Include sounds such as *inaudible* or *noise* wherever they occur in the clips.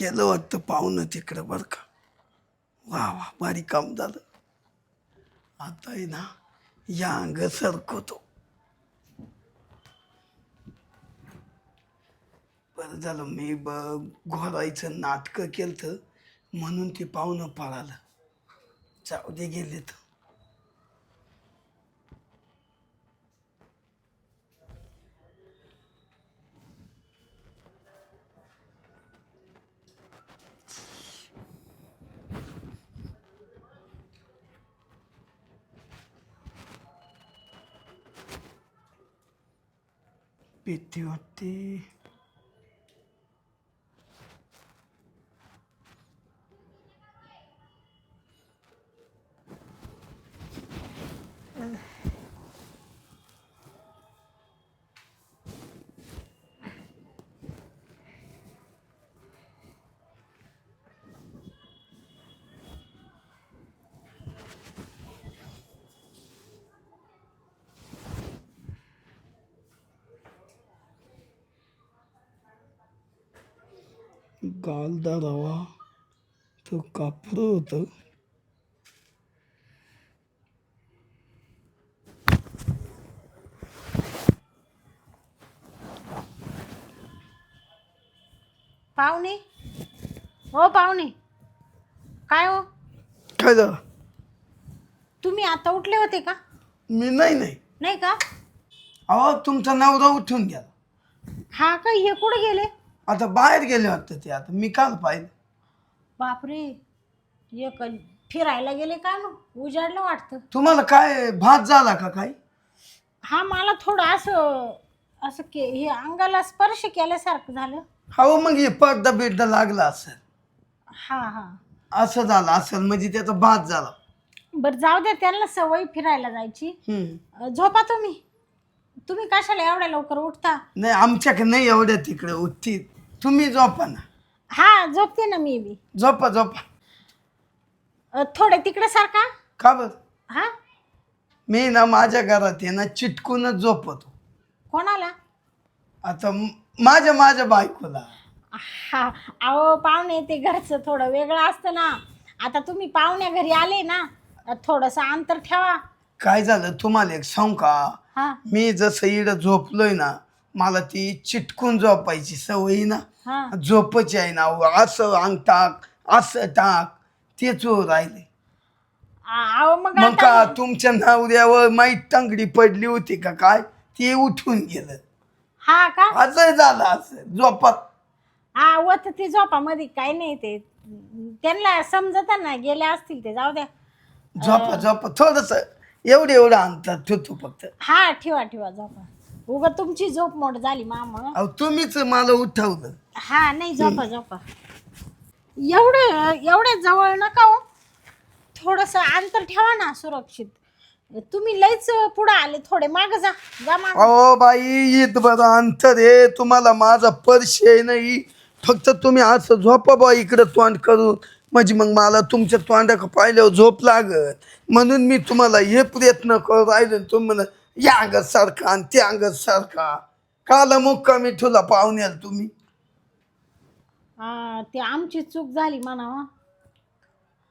गेलं वाटतं पाहुणं तिकडं बरं का? वा वा भारी काम झालं. आता आहे ना या अंग सरकवतो. बरं झालं मी ब घोरायचं नाटकं केलं म्हणून ते पाहुणं पळालं. जाऊ दे गेले तर भीती वाटते गाल रवा तो कापूर होतं. पाहुणे? हो पाहुणे. काय हो? काय झालं? तुम्ही आता उठले होते का? मी नाही नाही. नाही का? अहो तुमचा नवरा उठून गेला. हा का? हे कुठे गेले? आता बाहेर गेले वाटतं ते आता. मी काल पाहिलं. बापरे एक फिरायला गेले का ना उजाडलं वाटतं. तुम्हाला काय भात झाला का काही? हा मला थोडं असं असं के हे अंगाला स्पर्श केल्यासारखं झालं. हो मग हे पडदा बिडदा लागला असेल. हा हा. असं झालं असेल म्हणजे त्याचा भात झाला. बरं जाऊ द्या त्यांना सवय फिरायला जायची. हम्म. अ, झोपा तुम्ही. तुम्ही कशाला एवढ्या लवकर उठता? नाही आमच्याकडे नाही एवढ्या तिकडे उठती. तुम्ही झोपा ना. हा झोपते ना मी बी. झोपा झोपा. अ, थोडे तिकडे सारखा? का बरं? हा? मी ना माझ्या घरात आहे ना चिटकूनच झोपतो. कोणाला? आता म- माझ्या माझ्या बायकोला. हा अहो पाहुणे ते घरचं थोडं वेगळं असतं ना. आता तुम्ही पाहुण्या घरी आले ना थोडस अंतर ठेवा. काय झालं? तुम्हाला एक सांगू का? हा. मी जसं इकडं झोपलोय ना मला ती चिटकून झोपायची सवय ना. हा. झोपच आहे ना असं अंग टाक असं टाक तेच हो राहिले. आ- अहो मग मग का आता तुमच्या नवऱ्यावर माहीत टांगडी पडली होती का काय? ते उठून गेलं. हा का? असं झालं असं. झोपात हा वत ते झोपामध्ये काही नाही ते. त्यांना समजत ना गेले असतील ते जाऊ द्या. झोपा झोपा. थोडस एवढं एवढं अंतर ठेवतो फक्त. हा ठेवा ठेवा झोपा. उगा तुमची झोप मोड झाली मामा. अहो तुम्हीच मला उठवलं हा नाही झोपा झोपा. एवढं एवढ्या जवळ नका हो. थोडस अंतर ठेवा ना सुरक्षित. तुम्ही लईच पुढे आले थोडे माग जा. जा माग. अहो बाई येत बरं अंतर आहे. तुम्हाला माझा परिचय नाही. फक्त तुम्ही असं झोपा बा इकडं तोंड करून. म्हणजे मग मला तुमच्या तोंडाक पाहिल्यावर झोप लागत म्हणून मी तुम्हाला हे प्रयत्न करू राहिले तुम्ही म्हणा या अंगत सारखा आणि त्या अंगत सारखा. काला मुक्का मी ठेवला पाहुण्याला तुम्ही. हा ते आमची चूक झाली म्हणावा.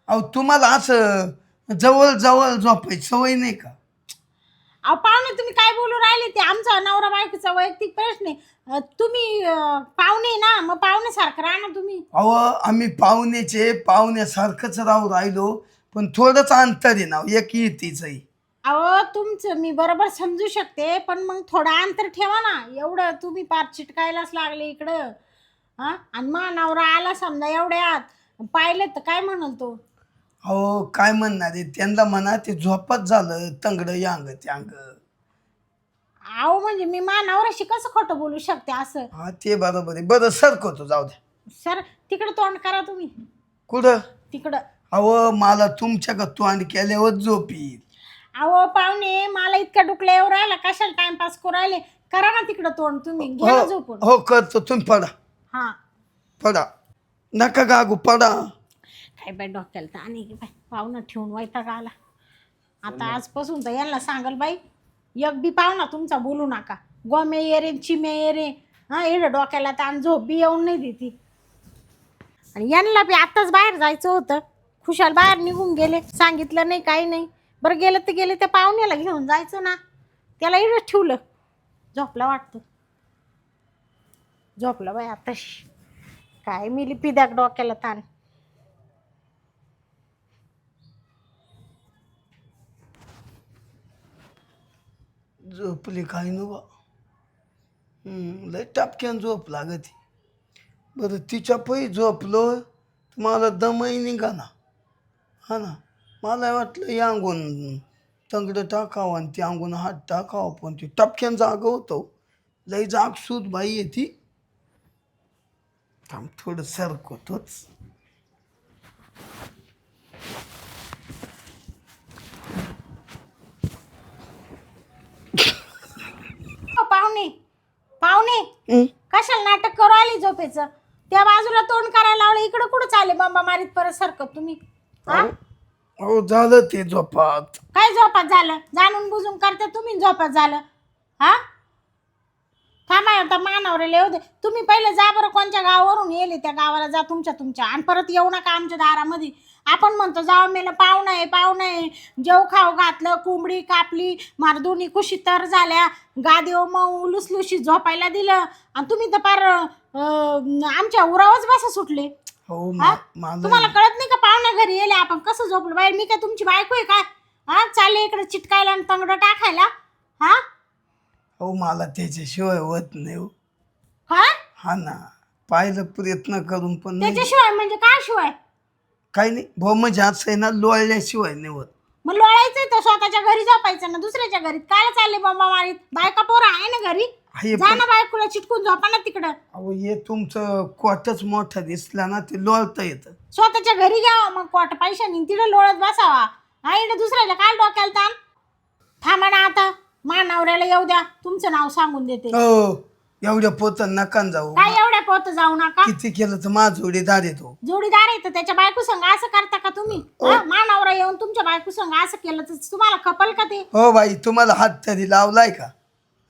अहो तुम्हाला असं जवळ जवळ झोपायची सवय नाही का? अहो पाहुणे तुम्ही काय बोलू राहिले? ते आमचा नवरा बायकोचा वैयक्तिक प्रश्न आहे. अं, तुम्ही अं, पाहुणे ना मग पाहुण्यासारखं राहा ना तुम्ही. अहो आम्ही पाहुण्याचे पाहुण्यासारखंच राहू राहिलो पण थोडंच अंतर आहे ना एक येतीचंही अहो तुमचं मी बरोबर समजू शकते पण मग थोडं अंतर ठेवा ना. एवढं तुम्ही पार चिटकायलाच लागले इकडं. हा आणि मा नवरा आला समजा एवढ्यात. पाहिलं तर काय म्हणल तो? अहो काय म्हणणार आहे? त्यांना म्हणा ते झोपत झालं तंगड यांग त्यांग. अहो म्हणजे मी मा नवऱ्याशी कसं खोटं बोलू शकते असं? हा ते बरोबर आहे. बरं सरकवतो जाऊ द्या. सर तिकडं तोंड करा तुम्ही. कुठं? तिकडं. अहो मला तुमच्या का तोंड केल्यावर झोप येईल अहो पाहुणे मला इतका डुकल्या येऊ राहिला कशाला टाइमपास करू राहिले? करा ना तिकडं तोंड तुम्ही. घ्या ना झोपून. हो हो करतो. तुम्ही पडा. हा. पडा. नका गागू पडा. काय बाय डोक्याला तर आणि बाय पाहुणा ठेवून वैताग आला. आता आजपासून तर यांना सांगल बाई एक बी पाहुणा तुमचा बोलू नका. गोमे ये रे चिमे ये रे. हा इकडं डोक्याला ताण झोप बी येऊन नाही देती. आणि यांना बी आत्ताच बाहेर जायचं होतं. खुशाल बाहेर निघून गेले सांगितलं नाही काही नाही. बरं गेलं तर गेले त्या पाहुण्याला घेऊन जायचं ना. त्याला इकडंच ठेवलं. झोपला वाटतं. झोपला बाई आताशी. काय मिली पिद्याक डोक्याला ताण. झोपली काय नु बा? लय टपक्यान झोप लागत. बरं तिच्या पै झोपलो तर मला दमही निघा ना हा ना? मला वाटलं या अंगून तंगडं टाकावं आणि ती अंगून हात टाकावं पण ती टपक्यान जाग होतो हो. लय जाग सूत बाई आहे ती. थांब थोडं सरकवतोच अ, पाहुणे पाहुणे. कशाला नाटक करू आली झोपेचं? त्या बाजूला तोंड करायला लावलं इकडं कुठं चाले बाबा मारीत परत सरकत तुम्ही? हा? अहो झालं ते झोपात. काय झोपात झालं? जाणून बुजून करते तुम्ही झोपात झालं. हा? थांबा आता मानावर येऊ दे. तुम्ही पहिले जा बरं कोणत्या गावावरून येले त्या गावाला जा तुमच्या तुमच्या. आणि परत येऊ नका आमच्या दारामध्ये. आपण म्हणतो जाऊ मेलं पाहुणं आहे पाहुणं आहे जेव खाऊ घातलं कोंबडी कापली मारदुनी कुशी तर झाल्या. गादीव मग लुसलुशी झोपायला दिलं. आणि तुम्ही तर पार अं, आमच्या उरावच बसा सुटले. हो हा? तुम्हाला कळत नाही का पाहुण्या घरी येले आपण कसं झोपलो? बाहेर मी काय तुमची बायको आहे काय? हा? चालले इकडे चिटकायला आणि तंगडं टाकायला. हा? हो मला त्याच्याशिवाय होत नाही हो. काय हा ना पाहिलं प्रयत्न करून पण नाही. त्याच्याशिवाय म्हणजे काय शिवाय? काही नाही. भाऊ म्हणजे असं आहे ना लोळल्याशिवाय नाही होत. मग लोळायचंय तर स्वतःच्या घरी झोपायचं ना दुसऱ्याच्या घरी काय चालले बाबा मारीत? बायका पोरं आहे ना घरी? हे जा ना बायकोला चिटकून झोपा ना तिकडं. अहो हे तुमचं कोटच मोठं दिसला ना ते लोळता येतं. स्वतःच्या घरी घ्यावं मग कोट पैशानी तिकडे लोळत बसावा. हा इकडे दुसऱ्याला काय डोक्याला ताण? थांबा ना आता मा नवऱ्याला येऊ द्या. तुमचं नाव सांगून देते. हो. एवढ्या पोत नका जाऊ. काय एवढ्या पोत जाऊ नका? किती केलं तर माझ जोडीदार येतो. जोडीदार आहे तर त्याच्या बायको संग असं करता का तुम्ही? हा? मानावरा येऊन तुमच्या बायको संग असं केलं तर तुम्हाला खपल का ते? हो बाई तुम्हाला हात तरी लावलाय का?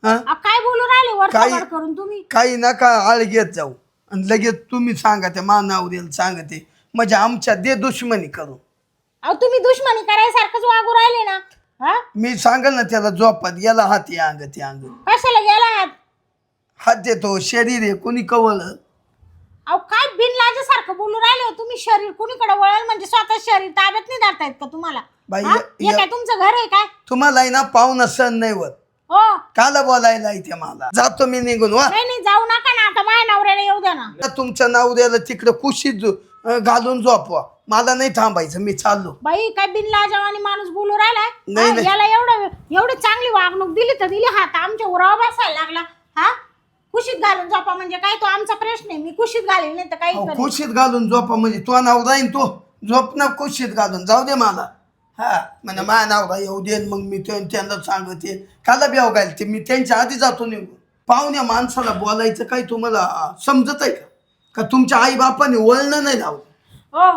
हा? अहो, काय बोलू राहिले? काय- करून तुम्ही. काही नका आळ घेत जाऊ. आणि लगेच तुम्ही सांगा त्या मानावरील सांगते. म्हणजे आमच्या दे दुश्मनी करू. अहो तुम्ही दुश्मनी करायसारखंच वागू राहिले ना? हा? मी सांगल ना त्याला झोपात गेला हात या अंग ते अंग. कशाला गेला आहात हात देतो शरीर आहे कोणी कवळ? अहो काय बिनलाजासारखं बोलू राहिले हो तुम्ही? शरीर कुणीकडे वळेल म्हणजे स्वतः शरीर ताब्यात नाही धरता येत का तुम्हाला? बाई हा? य- काय तुमचं घर आहे काय? तुम्हाला आहे ना पाहुणं सण नाही होत. हो. काला बोलायला इथे मला. जातो मी निघून वा. नाही नाही जाऊ नका ना आता. माझ्या नवऱ्याला येऊ द्या ना. तुमच्या नवऱ्याला तिकडे कुशीत झो- अं, घालून झोपवा. मला नाही थांबायचं मी चाललो. बाई काय बिनलाजावानी माणूस बोलू राहिलाय? नाही, हा, नाही. याला एवढं एवढी चांगली वागणूक दिली तर दिली. हात आमच्या उरावा बसायला लागला. हा? कुशीत घालून झोपा म्हणजे काय? तो आमचा प्रश्न आहे. मी कुशीत घालेल नाही तर काही अहो, करेल. कुशीत घालून झोपा म्हणजे तो नवरा येईन तो. झोप ना कुशीत घालून. जाऊ दे मला. हा म्हणजे माझ्या नवरा येऊ दे मग मी त्या- त्यांना सांगते. काला ब्याव घालते मी त्यांच्या आधी जातो निघून. पाहुण्या माणसाला बोलायचं काही तुम्हाला समजत आहे का? का तुमच्या आई बापाने वळण नाही लावलं? हो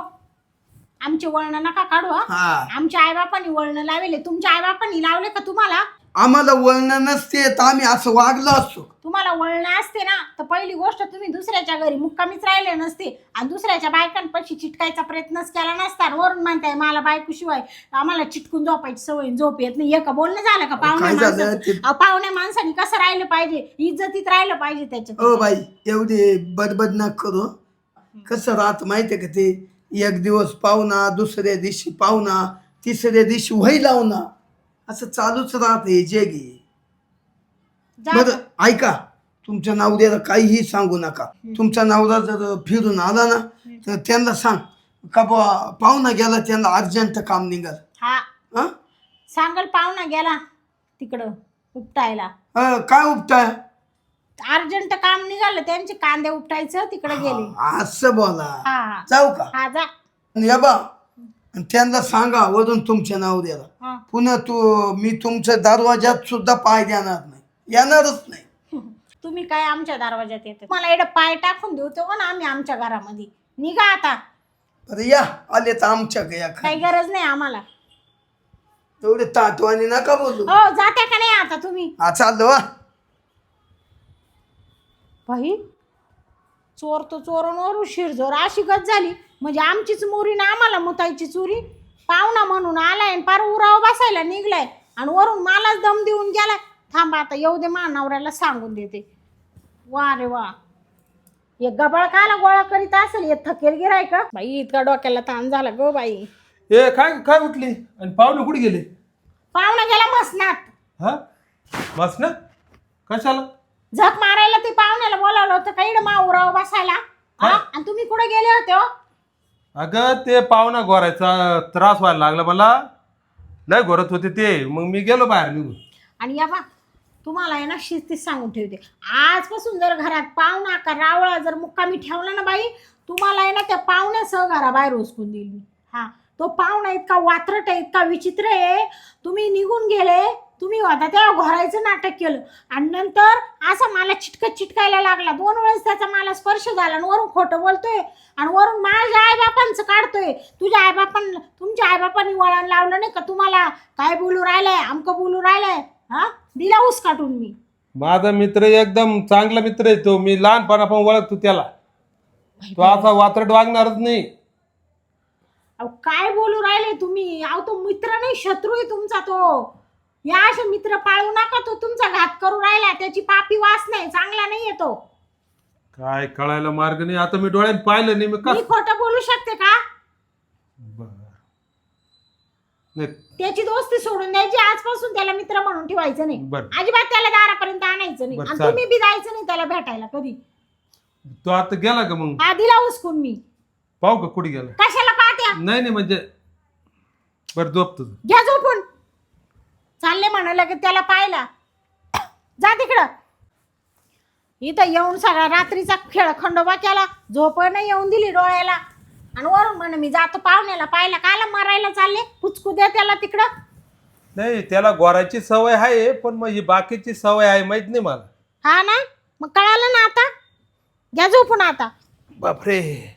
आमची वळण नका काढू हा. हा. आमच्या आईबापांनी वळण लावले. तुमच्या आईबापांनी लावले का तुम्हाला? आम्हाला वळण नसते तर आम्ही असं वागलो असतो. तुम्हाला वळण असते ना तर पहिली गोष्ट तुम्ही दुसऱ्याच्या घरी मुक्कामीच राहिले नसते. आणि दुसऱ्याच्या बायकांपाशी चिटकायचा प्रयत्नच केला नसता. आणि वरून म्हणताय मला बायको शिवाय आम्हाला चिटकून झोपायची सवय झोप येत नाही. एका बोलणं झालं का? पाहुण्या काय झालं? माणसाचं ते- अहो, पाहुण्या माणसाने कसं राहिलं पाहिजे? इज्जतीत राहिलं पाहिजे त्याच्यात. ओ बाई एवढी बडबड न करू. कसं राहत माहितीये का ते? एक दिवस पाहुणा दुसऱ्या दिवशी पाहुणा तिसऱ्या दिवशी वही लावणा. असं चालूच राहत. जा- बरं ऐका तुमच्या नवऱ्याला काहीही सांगू नका. तुमचा नवरा जर फिरून आला ना तर त्यांना सांग. का बुवा पाहुणा गेला त्यांना अर्जंट काम निघाल. हा. हा? सांगल पाहुणा गेला तिकडं उपटायला. अं, काय उपटाय अर्जंट काम निघालं त्यांचे कांदे उपटायचं तिकडे गेले. असं बोला. हा हा. जाऊ का? हा जा. आणि या बा आणि त्यांना सांगा वरून तुमच्या नवऱ्याला हा. पुन्हा तू मी तुमच्या दरवाजात सुद्धा पाय देणार नाही. येणारच नाही. *laughs* तुम्ही काय आमच्या दरवाजात येते? मला एवढं पाय टाकून देऊ तेव्हा ना आम्ही आमच्या घरामध्ये. निघा आता. बरं या आले तर आमच्या या काही गरज नाही आम्हाला. तेवढे ताटवानी नका बोलू. हो जाते का नाही आता तुम्ही? हा चाललो वा बाई चोर तो चोरांवरून शिरजोर अशी गत झाली. म्हणजे आमचीच मोरी ना आम्हाला मुतायची चोरी. पाहुणा म्हणून आलाय आणि पार उराव बसायला निघलाय. आणि वरून मलाच दम देऊन गेलाय. थांबा आता येऊ दे मा नवऱ्याला सांगून देते. वा रे वा. हे गबाळ काला गोळा करीत असेल हे थकेल गिराय का बाई इतका डोक्याला ताण झाला गो बाई. ए काय काय उठली? आणि पाहुणे कुठे गेले? पाहुणा गेला मसनात. हा? बस ना कशाला? झक मारायला ते पाहुण्याला बोलावलं होतं काही मा उराव बसायला. हा? आणि तुम्ही कुठे गेले होते हो? अगं ते पाहुणा गोरायचा त्रास व्हायला लागला मला. लय घोरत होते ते. मग मी गेलो बाहेर निघून. आणि या बा तुम्हाला आहे ना शिस्तीत सांगून ठेवते. आजपासून जर घरात पाहुणा का रावळा जर मुक्कामी ठेवला ना बाई तुम्हाला आहे ना त्या पाहुण्यासह घराबाहेर उचकून देईल मी. हा. तो पाहुणा इतका वात्रट आहे इतका विचित्र आहे. तुम्ही निघून गेले. तुम्ही होता तेव्हा घोरायचं नाटक केलं. आणि नंतर असं मला चिटकत चिटकायला लागला. दोन वेळेस त्याचा मला स्पर्श झाला आणि वरून खोटं बोलतोय आणि वरून माझ्या आईबापांचं काढतोय. तुझ्या आईबापां तुमच्या आईबापांनी वळण लावलं नाही का? तुम्हाला काय बोलू राहिलंय? आमकं बोलू राहिलंय? हा? दिला ऊस काटून मी. माझा मित्र एकदम चांगला मित्र आहे तो. मी लहानपणापासून ओळखतो त्याला. तो असा वात्रट वागणारच नाही. अहो काय बोलू राहिले तुम्ही? अहो तो मित्र नाही शत्रू आहे तुमचा तो. या असे मित्र पाळू नका तो तुमचा घात करू राहिला त्याची पापी वास नाही चांगला नाही तो. काय कळायला मार्ग नाही आता मी डोळ्यात पाहिलं नाही मी मी खोटं बोलू शकते का? बरं. नाही. त्याची दोस्ती सोडून द्यायची आजपासून त्याला मित्र म्हणून ठेवायचं नाही. बरं. अजिबात त्याला दारापर्यंत आणायचं नाही. बरं, आणि चालेल. तुम्ही बी जायचं नाही त्याला भेटायला कधी. तो आता गेला का मग? दिला उचकून मी. पाहू का कुठे गेला? कशाला पाहत्या? नाही नाही म्हणजे बरं झोप तुझं. घ्या म्हणाले की त्याला पाहिला. जा तिकडं. इथं येऊन सगळा रात्रीचा खेळ खंडोबा केला. झोप नाही येऊन दिली डोळ्याला. आणि वरून म्हणे मी जातो पाहुण्याला पाहिला कायला मरायला चालले? पुचकू द्या त्याला तिकडं. नाही त्याला गोरायची सवय आहे पण मग ही बाकीची सवय आहे माहीत नाही मला. हा ना? मग कळालं ना आता? घ्या झोपून आता. बापरे.